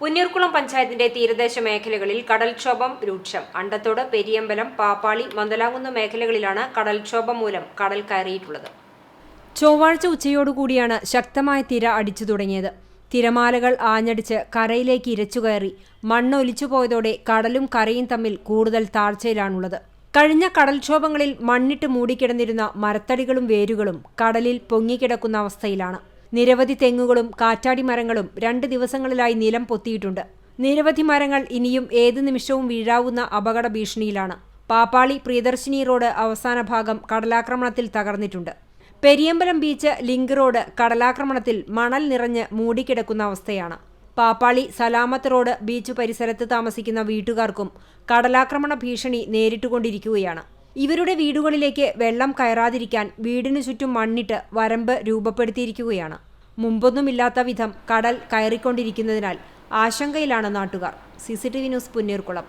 പുന്നീർകുളം പഞ്ചായത്തിന്റെ തീരദേശ മേഖലകളിൽ കടൽക്ഷോഭം രൂക്ഷം. അണ്ടത്തോട് പെരിയമ്പലം പാപ്പാളി മന്ദലാകുന്ന മേഖലകളിലാണ് കടൽക്ഷോഭം മൂലം കടൽ കയറിയിട്ടുള്ളത്. ചൊവ്വാഴ്ച ഉച്ചയോടുകൂടിയാണ് ശക്തമായ തിര അടിച്ചു തുടങ്ങിയത്. തിരമാലകൾ ആഞ്ഞടിച്ച് കരയിലേക്ക് ഇരച്ചുകയറി മണ്ണൊലിച്ചു പോയതോടെ കടലും കരയും തമ്മിൽ കൂടുതൽ താഴ്ചയിലാണുള്ളത്. കഴിഞ്ഞ കടൽക്ഷോഭങ്ങളിൽ മണ്ണിട്ട് മൂടിക്കിടന്നിരുന്ന മരത്തടികളും വേരുകളും കടലിൽ പൊങ്ങിക്കിടക്കുന്ന അവസ്ഥയിലാണ്. നിരവധി തെങ്ങുകളും കാറ്റാടി മരങ്ങളും രണ്ട് ദിവസങ്ങളിലായി നിലം പൊത്തിയിട്ടുണ്ട്. നിരവധി മരങ്ങൾ ഇനിയും ഏത് നിമിഷവും വീഴാവുന്ന അപകട ഭീഷണിയിലാണ്. പാപ്പാളി പ്രിയദർശിനി റോഡ് അവസാന ഭാഗം കടലാക്രമണത്തിൽ തകർന്നിട്ടുണ്ട്. പെരിയമ്പലം ബീച്ച് ലിങ്ക് റോഡ് കടലാക്രമണത്തിൽ മണൽ നിറഞ്ഞ് മൂടിക്കിടക്കുന്ന അവസ്ഥയാണ്. പാപ്പാളി സലാമത്ത് റോഡ് ബീച്ച് പരിസരത്ത് താമസിക്കുന്ന വീട്ടുകാർക്കും കടലാക്രമണ ഭീഷണി നേരിട്ടുകൊണ്ടിരിക്കുകയാണ്. ഇവരുടെ വീടുകളിലേക്ക് വെള്ളം കയറാതിരിക്കാൻ വീടിനു ചുറ്റും മണ്ണിട്ട് വരമ്പ് രൂപപ്പെടുത്തിയിരിക്കുകയാണ്. മുമ്പൊന്നുമില്ലാത്ത വിധം കടൽ കയറിക്കൊണ്ടിരിക്കുന്നതിനാൽ ആശങ്കയിലാണ് നാട്ടുകാർ. CCTV news Puneerkulam.